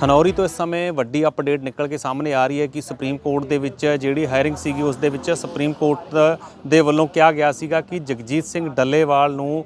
ਖਨੌਰੀ ਤੋਂ ਇਸ ਸਮੇਂ ਵੱਡੀ ਅਪਡੇਟ ਨਿਕਲ ਕੇ ਸਾਹਮਣੇ ਆ ਰਹੀ ਹੈ ਕਿ ਸੁਪਰੀਮ ਕੋਰਟ ਦੇ ਵਿੱਚ ਜਿਹੜੀ ਹਾਇਰਿੰਗ ਸੀਗੀ, ਉਸ ਦੇ ਵਿੱਚ ਸੁਪਰੀਮ ਕੋਰਟ ਦੇ ਵੱਲੋਂ ਕਿਹਾ ਗਿਆ ਸੀਗਾ ਕਿ ਜਗਜੀਤ ਸਿੰਘ ਡੱਲੇਵਾਲ ਨੂੰ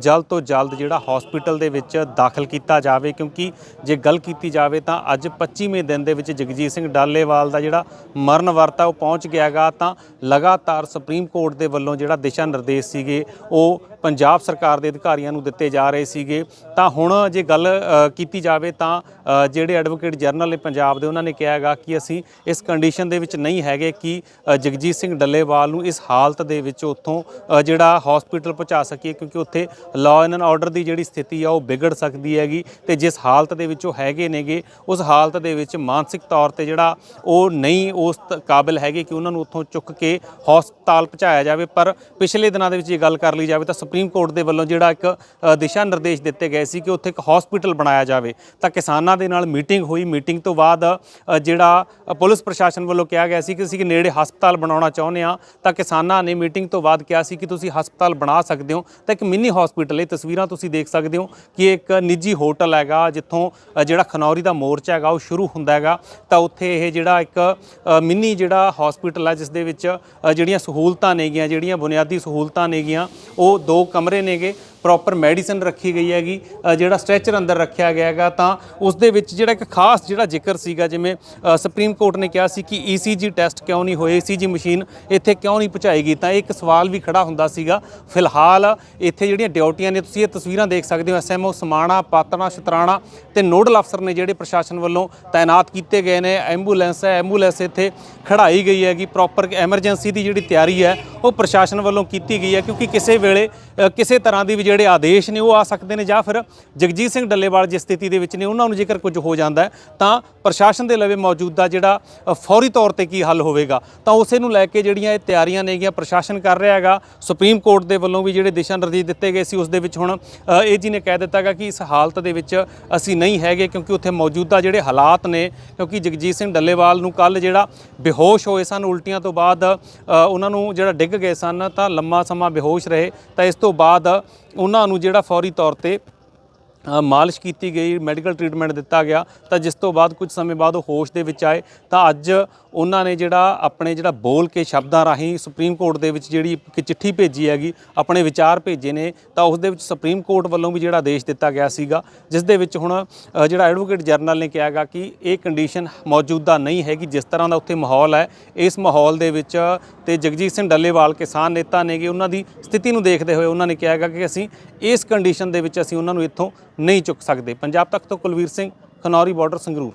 ਜਲਦ ਤੋਂ ਜਲਦ ਜਿਹੜਾ ਹਸਪੀਟਲ ਦੇ ਵਿੱਚ ਦਾਖਲ ਕੀਤਾ ਜਾਵੇ। ਕਿਉਂਕਿ ਜੇ ਗੱਲ ਕੀਤੀ ਜਾਵੇ ਤਾਂ ਅੱਜ 25ਵੇਂ ਦਿਨ ਦੇ ਵਿੱਚ ਜਗਜੀਤ ਸਿੰਘ ਡੱਲੇਵਾਲ ਦਾ ਜਿਹੜਾ ਮਰਨ ਵਰਤਾ ਉਹ ਪਹੁੰਚ ਗਿਆਗਾ ਤਾਂ ਲਗਾਤਾਰ ਸੁਪਰੀਮ ਕੋਰਟ ਦੇ ਵੱਲੋਂ ਜਿਹੜਾ ਦਿਸ਼ਾ ਨਿਰਦੇਸ਼ ਸੀਗੇ, ਉਹ ਪੰਜਾਬ ਸਰਕਾਰ ਦੇ ਅਧਿਕਾਰੀਆਂ ਨੂੰ ਦਿੱਤੇ ਜਾ ਰਹੇ ਸੀਗੇ। ਤਾਂ ਹੁਣ ਜੇ ਗੱਲ ਕੀਤੀ ਜਾਵੇ ਤਾਂ ਜਿਹੜੇ ਐਡਵੋਕੇਟ ਜਨਰਲ ਨੇ ਪੰਜਾਬ ਦੇ, ਉਹਨਾਂ ਨੇ ਕਿਹਾ ਹੈਗਾ ਕਿ ਅਸੀਂ ਇਸ ਕੰਡੀਸ਼ਨ ਦੇ ਵਿੱਚ ਨਹੀਂ ਹੈਗੇ ਕਿ ਜਗਜੀਤ ਸਿੰਘ ਡੱਲੇਵਾਲ ਨੂੰ ਇਸ ਹਾਲਤ ਦੇ ਵਿੱਚ ਉੱਥੋਂ ਜਿਹੜਾ ਹਸਪੀਟਲ ਪਹੁੰਚਾ ਸਕੀਏ, ਕਿਉਂਕਿ ਉੱਥੇ ਲਾਅ ਐਂਡ ਆਰਡਰ ਦੀ ਜਿਹੜੀ ਸਥਿਤੀ ਆ, ਉਹ ਵਿਗੜ ਸਕਦੀ ਹੈਗੀ ਤੇ ਜਿਸ ਹਾਲਤ ਦੇ ਵਿੱਚ ਉਹ ਹੈਗੇ ਨੇਗੇ, ਉਸ ਹਾਲਤ ਦੇ ਵਿੱਚ ਮਾਨਸਿਕ ਤੌਰ ਤੇ ਜਿਹੜਾ ਉਹ ਨਹੀਂ ਉਸ ਕਾਬਿਲ ਹੈਗੇ ਕਿ ਉਹਨਾਂ ਨੂੰ ਉੱਥੋਂ ਚੁੱਕ ਕੇ ਹਸਪਤਾਲ ਪਹੁੰਚਾਇਆ ਜਾਵੇ। ਪਰ ਪਿਛਲੇ ਦਿਨਾਂ ਦੇ ਵਿੱਚ ਜੇ ਗੱਲ ਕਰ ਲਈ ਜਾਵੇ ਤਾਂ ਸੁਪਰੀਮ ਕੋਰਟ ਦੇ ਵੱਲੋਂ ਜਿਹੜਾ ਇੱਕ ਦਿਸ਼ਾ ਨਿਰਦੇਸ਼ ਦਿੱਤੇ ਗਏ ਸੀ ਕਿ ਉੱਥੇ ਇੱਕ ਹਸਪੀਟਲ ਬਣਾਇਆ ਜਾਵੇ, ਤਾਂ ਕਿਸਾਨਾਂ ਦੇ ਨਾਲ ਮੀਟਿੰਗ ਹੋਈ। ਮੀਟਿੰਗ ਤੋਂ ਬਾਅਦ ਜਿਹੜਾ ਪੁਲਿਸ ਪ੍ਰਸ਼ਾਸਨ ਵੱਲੋਂ ਕਿਹਾ ਗਿਆ ਸੀ ਕਿ ਅਸੀਂ ਕਿ ਨੇੜੇ ਹਸਪਤਾਲ ਬਣਾਉਣਾ ਚਾਹੁੰਦੇ ਆ ਤਾਂ ਕਿਸਾਨਾਂ ਨੇ ਮੀਟਿੰਗ ਤੋਂ ਬਾਅਦ ਕਿਹਾ ਸੀ ਕਿ ਤੁਸੀਂ ਹਸਪਤਾਲ ਬਣਾ ਸਕਦੇ ਹੋ ਤਾਂ ਇੱਕ ਮਿੰਨੀ ਹਸਪੀਟਲ ਇਹ ਤਸਵੀਰਾਂ ਤੁਸੀਂ ਦੇਖ ਸਕਦੇ ਹੋ ਕਿ ਇੱਕ ਨਿੱਜੀ ਹੋਟਲ ਹੈਗਾ ਜਿੱਥੋਂ ਜਿਹੜਾ ਖਨੌਰੀ ਦਾ ਮੋਰਚਾ ਹੈਗਾ ਉਹ ਸ਼ੁਰੂ ਹੁੰਦਾ ਹੈਗਾ ਤਾਂ ਉੱਥੇ ਇਹ ਜਿਹੜਾ ਇੱਕ ਮਿੰਨੀ ਜਿਹੜਾ ਹਸਪੀਟਲ ਹੈ ਜਿਸ ਦੇ ਵਿੱਚ ਜਿਹੜੀਆਂ ਸਹੂਲਤਾਂ ਨੇਗੀਆਂ, ਜਿਹੜੀਆਂ ਬੁਨਿਆਦੀ ਸਹੂਲਤਾਂ ਨੇਗੀਆਂ ਉਹ ਦੋ ਕਮਰੇ ਨੇਗੇ ਪ੍ਰੋਪਰ ਮੈਡੀਸਨ ਰੱਖੀ ਗਈ ਹੈਗੀ ਜਿਹੜਾ ਸਟ੍ਰੈਚਰ ਅੰਦਰ ਰੱਖਿਆ ਗਿਆ ਹੈਗਾ, ਤਾਂ ਉਸ ਦੇ ਵਿੱਚ ਜਿਹੜਾ ਇੱਕ ਖਾਸ ਜਿਹੜਾ ਜ਼ਿਕਰ ਸੀਗਾ, ਜਿਵੇਂ ਸੁਪਰੀਮ ਕੋਰਟ ਨੇ ਕਿਹਾ ਸੀ ਕਿ ECG ਟੈਸਟ ਕਿਉਂ ਨਹੀਂ ਹੋਏ ECG ਮਸ਼ੀਨ ਇੱਥੇ ਕਿਉਂ ਨਹੀਂ ਪਹੁੰਚਾਈ ਗਈ ਤਾਂ ਇਹ ਇੱਕ ਸਵਾਲ ਵੀ ਖੜਾ ਹੁੰਦਾ ਸੀਗਾ। ਫਿਲਹਾਲ ਇੱਥੇ ਜਿਹੜੀਆਂ ਡਿਊਟੀਆਂ ਨੇ, ਤੁਸੀਂ ਇਹ ਤਸਵੀਰਾਂ ਦੇਖ ਸਕਦੇ ਹੋ ਐਸਐਮਓ ਸਮਾਣਾ, ਪਾਤਣਾ, ਸ਼ਤਰਾਣਾ ਤੇ ਨੋਡਲ ਅਫਸਰ ਨੇ ਜਿਹੜੇ ਪ੍ਰਸ਼ਾਸਨ ਵੱਲੋਂ ਤਾਇਨਾਤ ਕੀਤੇ ਗਏ ਨੇ, ਐਂਬੂਲੈਂਸ ਹੈ, ਐਂਬੂਲੈਂਸ ਇੱਥੇ ਖੜਾਈ ਗਈ ਹੈਗੀ ਪ੍ਰੋਪਰ ਐਮਰਜੈਂਸੀ ਦੀ ਜਿਹੜੀ ਤਿਆਰੀ ਹੈ, ਉਹ ਪ੍ਰਸ਼ਾਸਨ ਵੱਲੋਂ ਕੀਤੀ ਗਈ ਹੈ, ਕਿਉਂਕਿ ਕਿਸੇ ਵੇਲੇ ਕਿਸੇ ਤਰ੍ਹਾਂ ਦੀ ਵੀ ਜਿਹੜੇ ਆਦੇਸ਼ ਨੇ ਉਹ ਆ ਸਕਦੇ ਨੇ ਜਾਂ ਫਿਰ ਜਗਜੀਤ ਸਿੰਘ ਡੱਲੇਵਾਲ ਜਿਸ ਸਥਿਤੀ ਦੇ ਵਿੱਚ ਨੇ, ਉਹਨਾਂ ਨੂੰ ਜੇਕਰ ਕੁਝ ਹੋ ਜਾਂਦਾ ਤਾਂ ਪ੍ਰਸ਼ਾਸਨ ਦੇ ਲਵੇ ਮੌਜੂਦਾ ਜਿਹੜਾ ਫੌਰੀ ਤੌਰ ਤੇ ਕੀ ਹੱਲ ਹੋਵੇਗਾ। ਤਾਂ ਉਸੇ ਨੂੰ ਲੈ ਕੇ ਜਿਹੜੀਆਂ ਇਹ ਤਿਆਰੀਆਂ ਨੇਗੀਆਂ ਪ੍ਰਸ਼ਾਸਨ ਕਰ ਰਿਹਾ ਹੈਗਾ। ਸੁਪਰੀਮ ਕੋਰਟ ਦੇ ਵੱਲੋਂ ਵੀ ਜਿਹੜੇ ਦਿਸ਼ਾ ਨਿਰਦੇਸ਼ ਦਿੱਤੇ ਗਏ ਸੀ, ਉਸ ਦੇ ਵਿੱਚ ਹੁਣ ਇਹ ਜੀ ਨੇ ਕਹਿ ਦਿੱਤਾ ਗਾ ਕਿ ਇਸ ਹਾਲਤ ਦੇ ਵਿੱਚ ਅਸੀਂ ਨਹੀਂ ਹੈਗੇ ਕਿਉਂਕਿ ਉੱਥੇ ਮੌਜੂਦਾ ਜਿਹੜੇ ਹਾਲਾਤ ਨੇ, ਕਿਉਂਕਿ ਜਗਜੀਤ ਸਿੰਘ ਡੱਲੇਵਾਲ ਨੂੰ ਕੱਲ ਜਿਹੜਾ ਬੇਹੋਸ਼ ਹੋਏ ਸਨ, ਉਲਟੀਆਂ ਤੋਂ ਬਾਅਦ ਉਹਨਾਂ ਨੂੰ ਜਿਹੜਾ ਡਿੱਗ ਗਏ ਸਨ, ਤਾਂ ਲੰਮਾ ਸਮਾਂ ਬੇਹੋਸ਼ ਰਹੇ। ਤਾਂ ਇਸ ਤੋਂ ਬਾਅਦ ਉਹਨਾਂ ਨੂੰ ਜਿਹੜਾ ਫੌਰੀ ਤੌਰ ਤੇ ਮਾਲਿਸ਼ ਕੀਤੀ ਗਈ ਮੈਡੀਕਲ ਟ੍ਰੀਟਮੈਂਟ ਦਿੱਤਾ ਗਿਆ। ਤਾਂ ਜਿਸ ਤੋਂ ਬਾਅਦ ਕੁਝ ਸਮੇਂ ਬਾਅਦ ਉਹ ਹੋਸ਼ ਦੇ ਵਿੱਚ ਆਏ। ਤਾਂ ਅੱਜ ਉਹਨਾਂ ਨੇ ਜਿਹੜਾ ਆਪਣੇ ਜਿਹੜਾ ਬੋਲ ਕੇ ਸ਼ਬਦਾਂ ਰਾਹੀਂ ਸੁਪਰੀਮ ਕੋਰਟ ਦੇ ਵਿੱਚ ਜਿਹੜੀ ਇੱਕ ਚਿੱਠੀ ਭੇਜੀ ਹੈਗੀ, ਆਪਣੇ ਵਿਚਾਰ ਭੇਜੇ ਨੇ। ਤਾਂ ਉਸ ਦੇ ਵਿੱਚ ਸੁਪਰੀਮ ਕੋਰਟ ਵੱਲੋਂ ਵੀ ਜਿਹੜਾ ਆਦੇਸ਼ ਦਿੱਤਾ ਗਿਆ ਸੀਗਾ, ਜਿਸ ਦੇ ਵਿੱਚ ਹੁਣ ਜਿਹੜਾ ਐਡਵੋਕੇਟ ਜਨਰਲ ਨੇ ਕਿਹਾਗਾ ਕਿ ਇਹ ਕੰਡੀਸ਼ਨ ਮੌਜੂਦਾ ਨਹੀਂ ਹੈਗੀ, ਜਿਸ ਤਰ੍ਹਾਂ ਦਾ ਉੱਥੇ ਮਾਹੌਲ ਹੈ। ਇਸ ਮਾਹੌਲ ਦੇ ਵਿੱਚ ਤੇ ਜਗਜੀਤ ਸਿੰਘ ਡੱਲੇਵਾਲ ਕਿਸਾਨ ਨੇਤਾ ਨੇਗੇ, ਉਹਨਾਂ ਦੀ ਸਥਿਤੀ ਨੂੰ ਦੇਖਦੇ ਹੋਏ ਉਹਨਾਂ ਨੇ ਕਿਹਾਗਾ ਕਿ ਅਸੀਂ ਇਸ ਕੰਡੀਸ਼ਨ ਦੇ ਵਿੱਚ ਅਸੀਂ ਉਹਨਾਂ ਨੂੰ ਇੱਥੋਂ ਨਹੀਂ ਚੁੱਕ ਸਕਦੇ। ਪੰਜਾਬ ਤੱਕ ਤੋਂ ਕੁਲਵੀਰ ਸਿੰਘ ਖਨੌਰੀ ਬਾਰਡਰ ਸੰਗਰੂਰ।